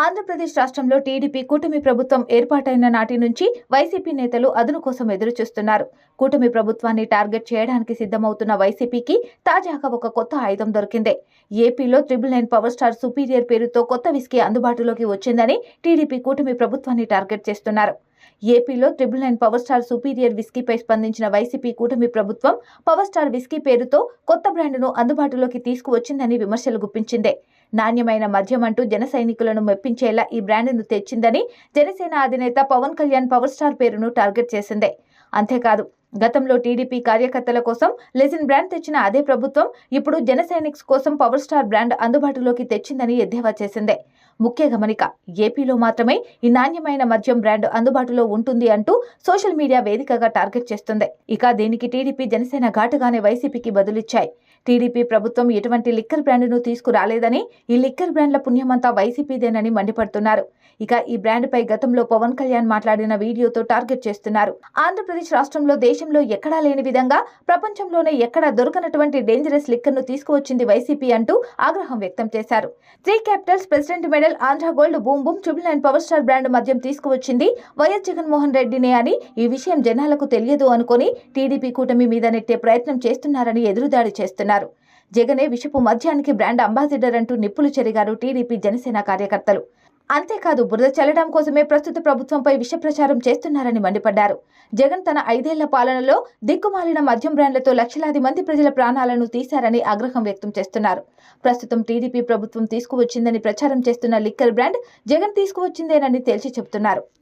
ఆంధ్రప్రదేశ్ రాష్ట్రంలో టీడీపీ కూటమి ప్రభుత్వం ఏర్పాటైన నాటి నుంచి వైసీపీ నేతలు అదును కోసం ఎదురు చూస్తున్నారు కూటమి ప్రభుత్వాన్ని టార్గెట్ చేయడానికి సిద్ధమవుతున్న వైసీపీకి తాజాగా ఒక కొత్త ఆయుధం దొరికింది. ఏపీలో triple nine power star superior పేరుతో కొత్త విస్కీ అందుబాటులోకి వచ్చిందని టీడీపీ కూటమి ప్రభుత్వాన్ని టార్గెట్ చేస్తున్నారు. ఏపీలో triple nine power star superior విస్కీపై స్పందించిన వైసీపీ కూటమి ప్రభుత్వం పవర్ స్టార్ విస్కీ పేరుతో కొత్త బ్రాండ్ను అందుబాటులోకి తీసుకువచ్చిందని విమర్శలు గుప్పించిందే. నాణ్యమైన మద్యం అంటూ జన సైనికులను మెప్పించేలా ఈ బ్రాండ్ను తెచ్చిందని జనసేన అధినేత పవన్ కళ్యాణ్ పవర్ స్టార్ పేరును టార్గెట్ చేసింది. అంతేకాదు గతంలో టీడీపీ కార్యకర్తల కోసం లెజిన్ బ్రాండ్ తెచ్చిన అదే ప్రభుత్వం ఇప్పుడు జన సైనిక్స్ కోసం పవర్ స్టార్ బ్రాండ్ అందుబాటులోకి తెచ్చిందని ఎద్దేవా చేసిందే. ముఖ్య గమనిక ఏపీలో మాత్రమే ఈ నాణ్యమైన మద్యం బ్రాండ్ అందుబాటులో ఉంటుంది అంటూ సోషల్ మీడియా వేదికగా టార్గెట్ చేస్తుంది. ఇక దీనికి టీడీపీ జనసేన ఘాటుగానే వైసీపీకి బదులిచ్చాయి. టీడీపీ ప్రభుత్వం ఎటువంటి లిక్కర్ బ్రాండ్ను తీసుకురాలేదని ఈ లిక్కర్ బ్రాండ్ల పుణ్యమంతా వైసీపీదేనని మండిపడుతున్నారు. ఇక ఈ బ్రాండ్పై గతంలో పవన్ కళ్యాణ్ మాట్లాడిన వీడియోతో టార్గెట్ చేస్తున్నారు. ఆంధ్రప్రదేశ్ రాష్ట్రంలో దేశంలో ఎక్కడా లేని విధంగా ప్రపంచంలోనే ఎక్కడా దొరకనటువంటి డేంజరస్ లిక్కర్ను తీసుకువచ్చింది వైసీపీ అంటూ ఆగ్రహం వ్యక్తం చేశారు. Three capitals president medal Andhra gold boom boom triple nine power star brand మద్యం తీసుకువచ్చింది వైఎస్ జగన్మోహన్ రెడ్డినే అని ఈ విషయం జనాలకు తెలియదు అనుకొని టీడీపీ కూటమి మీద నెట్టే ప్రయత్నం చేస్తున్నారని ఎదురుదాడి చేస్తున్నారు. జగనే విషపు మద్యానికి బ్రాండ్ అంబాసిడర్ అంటూ నిప్పులు చెరిగారు టీడీపీ జనసేన కార్యకర్తలు. అంతేకాదు బురద చల్లడం కోసమే ప్రస్తుత ప్రభుత్వంపై విష ప్రచారం చేస్తున్నారని మండిపడ్డారు. జగన్ తన ఐదేళ్ళ పాలనలో దిక్కుమాలిన మద్యం బ్రాండ్లతో లక్షలాది మంది ప్రజల ప్రాణాలను తీశారని ఆగ్రహం వ్యక్తం చేస్తున్నారు. ప్రస్తుతం టీడీపీ ప్రభుత్వం తీసుకువచ్చిందని ప్రచారం చేస్తున్న లిక్కర్ బ్రాండ్ జగన్ తీసుకువచ్చిందేనని తేల్చి చెబుతున్నారు.